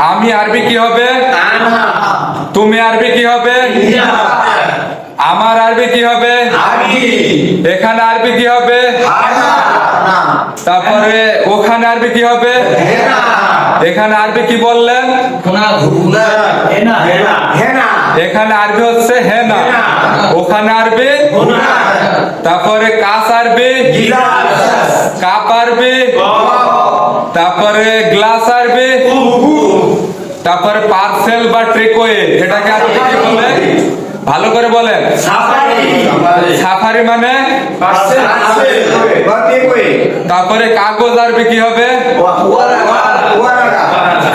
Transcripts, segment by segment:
আমি আরবি কি হবে? তুমি আরবি কি হবে? আমার আরবি কি হবে? এখানে আরবি কি হবে? তারপরে ওখানে আরবি কি হবে? এখানে আরবি কি বললেন? এখানে আরবি হচ্ছে হেনা। ওখানে আরবি? তারপরে কাস আরবি? কাপ আরবি? তারপরে গ্লাস আরবি তারপরে পার্সেল বা ট্রেকওয়ে এটাকে কি বলে? ভালো করে বলেন। সাফারি মানে? তারপরে কাগজ আরবি কি হবে?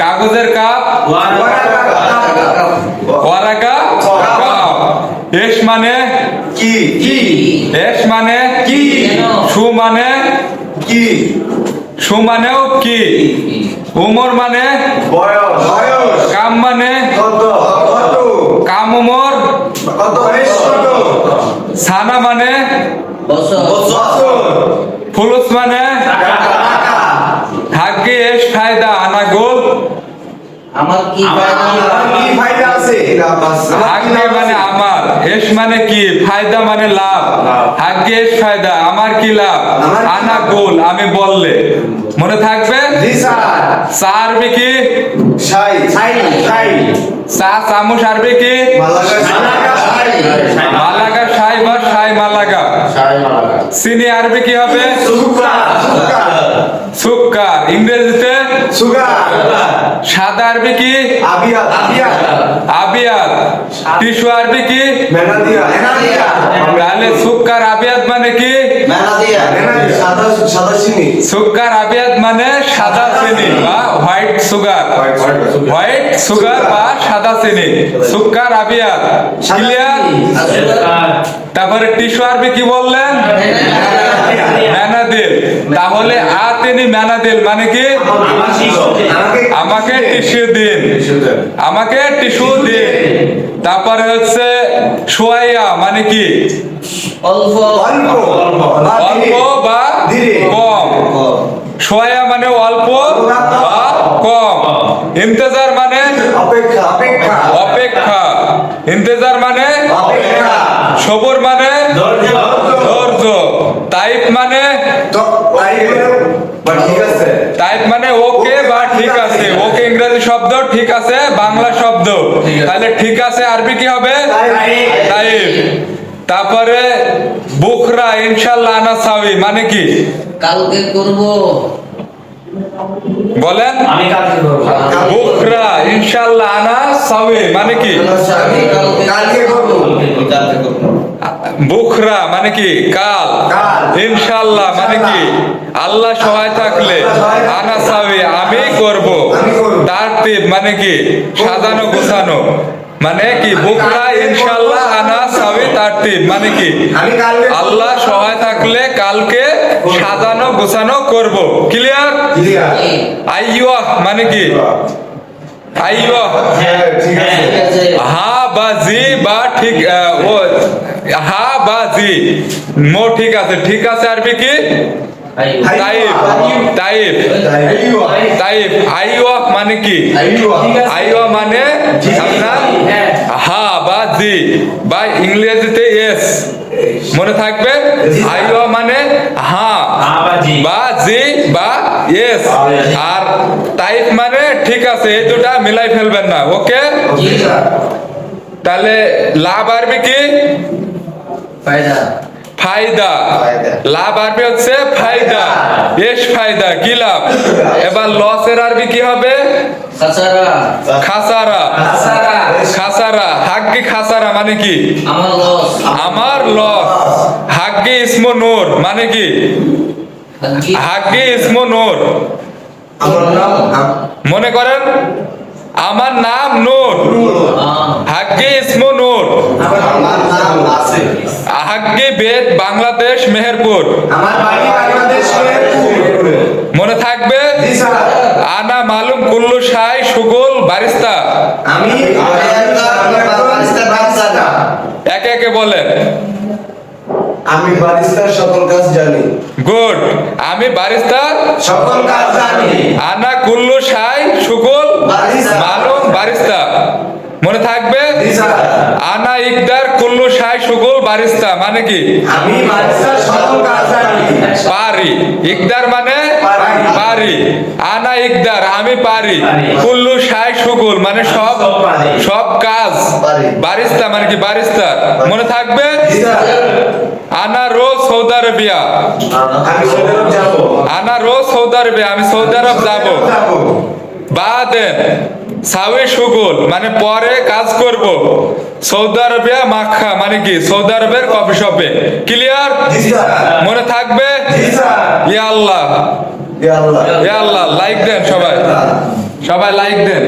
কাগজের কাপ? এস মানে? এস মানে? কি? সু মানে? সু মানেও কি? উমর মানে? কাম মানে? কাম উমর? সানা মানে? ফুলুস মানে হাগ্গি এস ফায়দা আনা গোল আমার কি হাগ্গে মানে আমার। এস মানে কি? ফায়দা মানে লাভ। হাগ্গে এস ফায়দা। আমার কি লাভ? আনা গোল আমি বললে। মনে থাকবে? কি? চা চামচ আরবি কি? মালাগা সাই বা সাই মালাগা চিনি আরবি কি হবে? সুক্কার ইংরেজিতে? সাদা আরবি কি? আবিয়াত টিস্যু আরবি কি? তাহলে সুক্কার আবিয়াত মানে কি? সুক্কার আবিয়াত মানে সাদা চিনি বা হোয়াইট সুগার। হোয়াইট সুগার বা সাদা চিনি। সুক্কার আবিয়াত ক্লিয়ার তারপরে টিস্যু আরবি কি বললেন? ম্যানাদিল তাহলে আ তিনি ম্যানাদিল মানে কি? আমাকে টিস্যু দিন। আমাকে টিস্যু দিন। তারপরে হচ্ছে সোয়াইয়া মানে কি? অল্প। অল্প। বা ধীরে। কম। সোয়া মানে অল্প বা কম। ইন্তেজার মানে অপেক্ষা অপেক্ষা। ইন্তেজার মানে সবর মানে ধৈর্য। টাইপ মানে টাইপ মানে ওকে বা ঠিক আছে। ওকে ইংরেজি শব্দ ঠিক আছে। বাংলা শব্দ। তাহলে ঠিক আছে আরবি কি হবে? টাইপ তারপরে বুখরা ইনশাল্লাহ আনা সাবি মানে কি? কালকে করব। বলেন। আমি কালকে করব। বুখরা ইনশাল্লাহ আনা সাবি মানে কি? কালকে করব। কালকে করব। বুখরা মানে কি? কাল। কাল। ইনশাল্লাহ মানে কি? আল্লাহ সহায় থাকলে আনা সাবি আমি করব। তারতিব মানে কি? সাজানো গোছানো। মানে কি? বুকরা ইনশাল্লাহ আনা সাবি তারতিব মানে কি? আল্লাহ সহায় থাকলে কালকে সাজানো গোছানো করব। ক্লিয়ার আইয়ুয়া মানে কি? আইয়ুয়া হ্যাঁ ঠিক আছে। ঠিক আছে। হা বা জি বা ঠিক ও হা বা জি। মো ঠিক আছে। ঠিক আছে আরবি কি? তাইব। তাইব। তাইব। আইওয়া মানে কি? আইওয়া মানে আপনার হা বা জি। বা ইংরেজিতে এস মনে থাকবে? আইওয়া মানে হা। বা জি। বা এস আর টাইপ মানে ঠিক আছে এই দুটা মিলাই ফেলবেন না ওকে তাহলে লাভ আরবি কি? ফায়দা। লাভ আরবি হচ্ছে ফায়দা। এস ফায়দা কি লাভ? এবার লসের আরবি কি হবে? খাসারা। খাসারা। খাসারা হাগ্গি খাসারা মানে কি? আমার লস। আমার লস। হাগ্গি ইসমো নূর মানে কি? হাগ্গি ইসমো নূর। মনে করেন? আমার নাম নূর। হাগ্গি ইসমো নূর। হাগ্গি বেদ বাংলাদেশ মেহেরপুর। আমার বাড়ি বাংলাদেশ মেহেরপুরে। মনে স্যার আনা মালুম কুল্লু সাই সুগুল বারিস্তা। আমি একে একে বলেন। আমি বারিস্তার সকল কাজ জানি। গুড। আমি বারিস্তা। সকল কাজ জানি। আনা কুল্লু সাই সুগুল বারিস্তা। মনে থাকবে? আনা ইকদার কুল্লু শাই সুগুল বারিস্তা। মানে কি? আমি বারিস্তার সকল কাজ জানি। পারি। ইকদার মানে? পারি। আনা ইকদার আমি পারি। কুল্লু শাই মানে সব সব কাজ। বারিস্তা মানে কি বারিস্তা মনে থাকবে? আনা রোজ সৌদি আরবিয়া। আনা রোজ সৌদি আরবিয়া আমি সৌদি আরব যাব। বাদেন সাউই সুগুল মানে পরে কাজ করব। সৌদি আরবিয়া মাখা মানে কি? সৌদি আরবের কফি শপে। ক্লিয়ার মনে থাকবে? ইয়া আল্লাহ। আল্লাহ। ইয়া আল্লাহ লাইক দেন সবাই। সবাই লাইক দেন।